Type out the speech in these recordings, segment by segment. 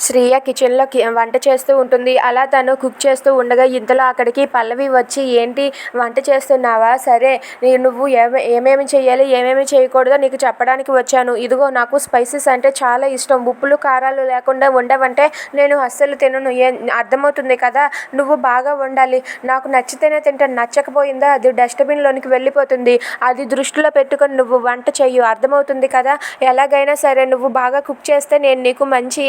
శ్రీయ కిచెన్లో వంట చేస్తూ ఉంటుంది. అలా తను కుక్ చేస్తూ ఉండగా ఇంతలో అక్కడికి పల్లవి వచ్చి ఏంటి వంట చేస్తున్నావా? సరే నువ్వు ఏమే ఏమేమి చేయాలి ఏమేమి చేయకూడదో నీకు చెప్పడానికి వచ్చాను. ఇదిగో నాకు స్పైసెస్ అంటే చాలా ఇష్టం. ఉప్పులు కారాలు లేకుండా వండవంటే నేను అస్సలు తినను. ఏ అర్థమవుతుంది కదా? నువ్వు బాగా వండాలి. నాకు నచ్చితేనే తింటాను. నచ్చకపోయిందా? అది డస్ట్బిన్లోనికి వెళ్ళిపోతుంది. అది దృష్టిలో పెట్టుకొని నువ్వు వంట చెయ్యు. అర్థమవుతుంది కదా? ఎలాగైనా సరే నువ్వు బాగా కుక్ చేస్తే నేను నీకు మంచి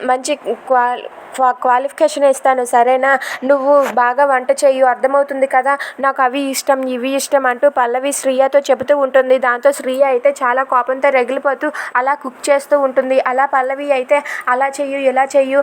మంచి క్వాలి క్వా- క్వాలిఫికేషన్ ఇస్తాను సరేనా? నువ్వు బాగా వంట చేయు అర్థమవుతుంది కదా? నాకు అవి ఇష్టం ఇవి ఇష్టం అంటూ పల్లవి శ్రీయతో చెబుతూ ఉంటుంది. దాంతో శ్రీయ అయితే చాలా కోపంతో రగిలిపోతూ అలా కుక్ చేస్తూ ఉంటుంది. అలా పల్లవి అయితే అలా చెయ్యు ఇలా చెయ్యు.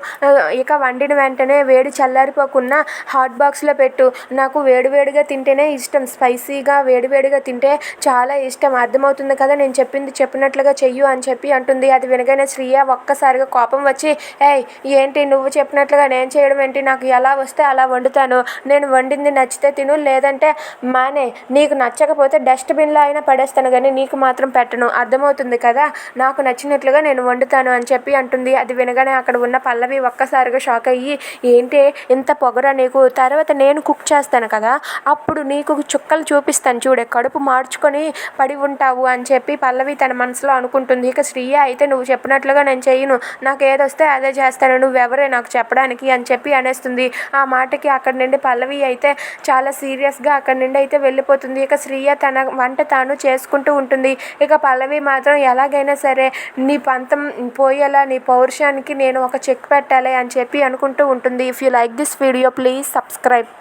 ఇక వండిన వెంటనే వేడి చల్లారిపోకుండా హాట్ బాక్స్లో పెట్టు. నాకు వేడివేడిగా తింటేనే ఇష్టం. స్పైసీగా వేడివేడిగా తింటే చాలా ఇష్టం. అర్థమవుతుంది కదా? నేను చెప్పింది చెప్పినట్లుగా చెయ్యు అని చెప్పి అంటుంది. అది వినగానే శ్రీయ ఒక్కసారిగా కోపం వచ్చి ఏయ్ ఏంటి? నువ్వు చెప్పినట్లుగా నేను చేయడం ఏంటి? నాకు ఎలా వస్తే అలా వండుతాను. నేను వండింది నచ్చితే తిను లేదంటే మానే నీకు నచ్చకపోతే డస్ట్బిన్లో అయినా పడేస్తాను కానీ నీకు మాత్రం పెట్టను. అర్థమవుతుంది కదా? నాకు నచ్చినట్లుగా నేను వండుతాను అని చెప్పి అంటుంది. అది వినగానే అక్కడ ఉన్న పల్లవి ఒక్కసారిగా షాక్ అయ్యి ఏంటి ఇంత పొగరా నీకు? తర్వాత నేను కుక్ చేస్తాను కదా? అప్పుడు నీకు చుక్కలు చూపిస్తాను చూడే. కడుపు మార్చుకొని పడి ఉంటావు అని చెప్పి పల్లవి తన మనసులో అనుకుంటుంది. ఇక శ్రీయ అయితే నువ్వు చెప్పినట్లుగా నేను చేయను. నాకు ఏదొస్తే అదే చేస్తాను. నువ్వెవరే నాకు చెప్పడానికి అని చెప్పి అనేస్తుంది. ఆ మాటకి అక్కడి నుండి పల్లవి అయితే చాలా సీరియస్గా అక్కడి నుండి అయితే వెళ్ళిపోతుంది. ఇక శ్రీయ తన వంట తాను చేసుకుంటూ ఉంటుంది. ఇక పల్లవి మాత్రం ఎలాగైనా సరే నీ పంతం పోయేలా నీ పౌరుషానికి నేను ఒక చెక్ పెట్టాలి అని చెప్పి అనుకుంటూ ఉంటుంది. If you like this video please subscribe